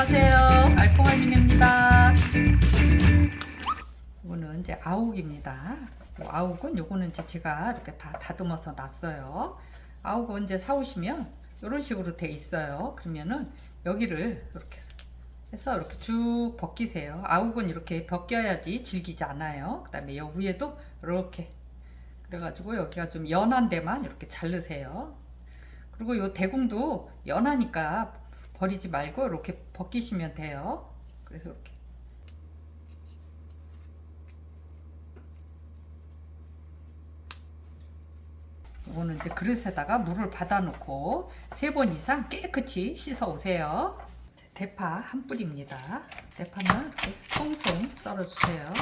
안녕하세요. 알콩알콩입니다. 이거는 이제 아욱입니다. 요 아욱은 요거는 이제 제가 이렇게 다 다듬어서 놨어요. 아욱은 이제 사오시면 이런 식으로 돼 있어요. 그러면은 여기를 이렇게 해서 이렇게 쭉 벗기세요. 아욱은 이렇게 벗겨야지 질기지 않아요. 그 다음에 여 위에도 이렇게 그래가지고 여기가 좀 연한 데만 이렇게 자르세요. 그리고 요 대궁도 연하니까 버리지 말고 이렇게 벗기시면 돼요. 그래서 이렇게 이거는 이제 그릇에다가 물을 받아놓고 세 번 이상 깨끗이 씻어 오세요. 대파 한 뿌리입니다. 대파는 이렇게 송송 썰어주세요.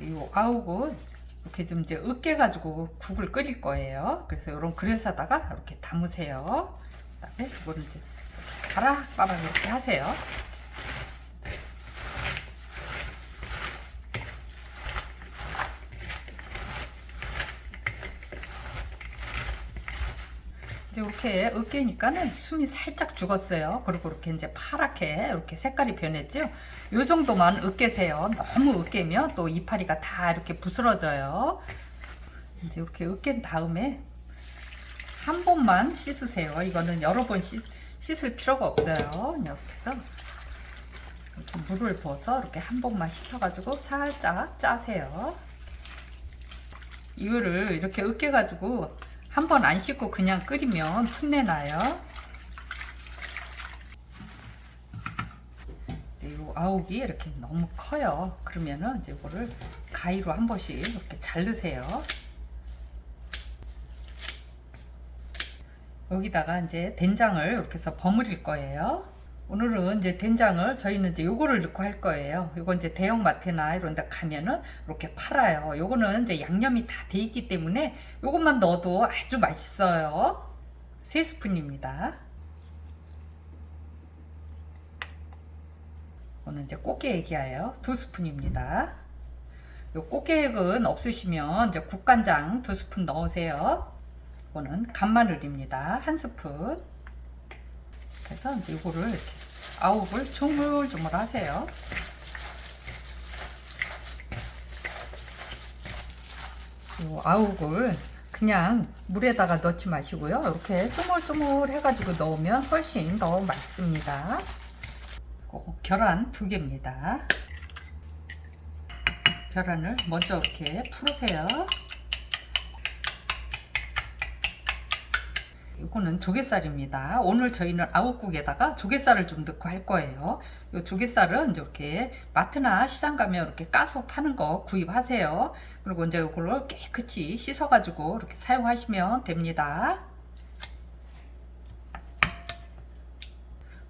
이 아욱은 이렇게 좀 이제 으깨 가지고 국을 끓일 거예요. 그래서 이런 그릇에다가 이렇게 담으세요. 그 다음에 이거를 이제 바락바락 이렇게 하세요. 이제 이렇게 으깨니까는 숨이 살짝 죽었어요. 그리고 이렇게 이제 파랗게 이렇게 색깔이 변했죠. 요 정도만 으깨세요. 너무 으깨면 또 이파리가 다 이렇게 부스러져요. 이제 이렇게 으깬 다음에 한 번만 씻으세요. 이거는 여러 번 씻, 씻을 필요가 없어요. 이렇게 해서 이렇게 물을 부어서 이렇게 한 번만 씻어가지고 살짝 짜세요. 이거를 이렇게 으깨가지고 한 번 안 씻고 그냥 끓이면 풋내 나요. 요 아욱이 이렇게 너무 커요. 그러면은 이제 이거를 가위로 한 번씩 이렇게 자르세요. 여기다가 이제 된장을 이렇게 해서 버무릴 거예요. 오늘은 이제 된장을 저희는 이제 요거를 넣고 할 거예요. 요거 이제 대형 마트나 이런 데 가면은 이렇게 팔아요. 요거는 이제 양념이 다 돼 있기 때문에 요것만 넣어도 아주 맛있어요. 세 스푼입니다. 이거는 이제 꽃게액이에요. 두 스푼입니다. 요 꽃게액은 없으시면 이제 국간장 두 스푼 넣으세요. 이거는 간마늘입니다. 한 스푼. 그래서 이거를 이렇게 아욱을 조물조물 하세요. 이 아욱을 그냥 물에다가 넣지 마시고요. 이렇게 쪼물쪼물 해가지고 넣으면 훨씬 더 맛있습니다. 어, 계란 두 개입니다. 계란을 먼저 이렇게 풀으세요. 이거는 조갯살입니다. 오늘 저희는 아욱국에다가 조갯살을 좀 넣고 할 거예요. 이 조갯살은 이렇게 마트나 시장 가면 이렇게 까서 파는 거 구입하세요. 그리고 이제 이걸로 깨끗이 씻어가지고 이렇게 사용하시면 됩니다.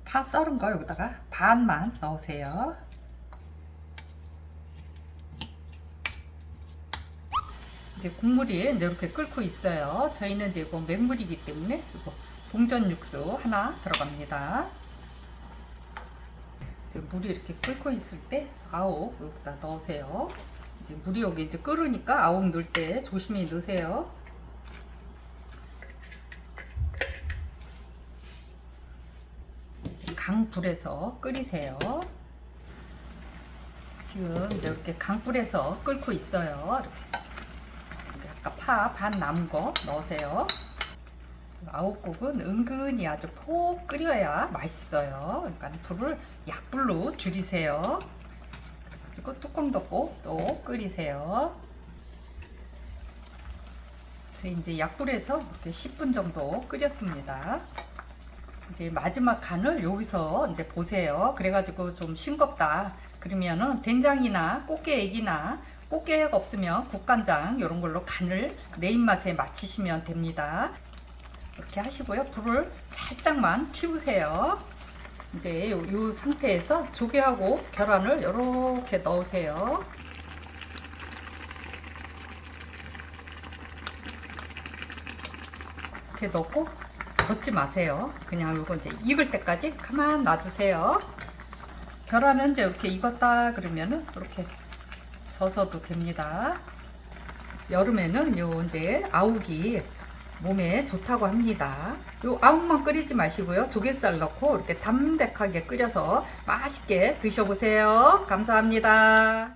파 썰은 거 여기다가 반만 넣으세요. 이제 국물이 이제 이렇게 끓고 있어요. 저희는 이제 이거 맹물이기 때문에 이거 동전 육수 하나 들어갑니다. 이제 물이 이렇게 끓고 있을 때 아욱 여기다 넣으세요. 이제 물이 여기 이제 끓으니까 아욱 넣을 때 조심히 넣으세요. 강불에서 끓이세요. 지금 이제 이렇게 강불에서 끓고 있어요. 이렇게. 파 반 남은 거 넣으세요. 아욱국은 은근히 아주 폭 끓여야 맛있어요. 그러니까 불을 약불로 줄이세요. 그리고 뚜껑 덮고 또 끓이세요. 그래서 이제 약불에서 이렇게 10분 정도 끓였습니다. 이제 마지막 간을 여기서 이제 보세요. 그래가지고 좀 싱겁다. 그러면은 된장이나 꽃게액이나 꽃게액 없으면 국간장 이런 걸로 간을 내 입맛에 맞추시면 됩니다. 이렇게 하시고요. 불을 살짝만 키우세요. 이제 요, 요 상태에서 조개하고 계란을 이렇게 넣으세요. 이렇게 넣고 젓지 마세요. 그냥 요거 이제 익을 때까지 가만 놔두세요. 계란은 이제 이렇게 익었다 그러면은 이렇게 져서도 됩니다. 여름에는 요 이제 아욱이 몸에 좋다고 합니다. 요 아욱만 끓이지 마시고요. 조갯살 넣고 이렇게 담백하게 끓여서 맛있게 드셔보세요. 감사합니다.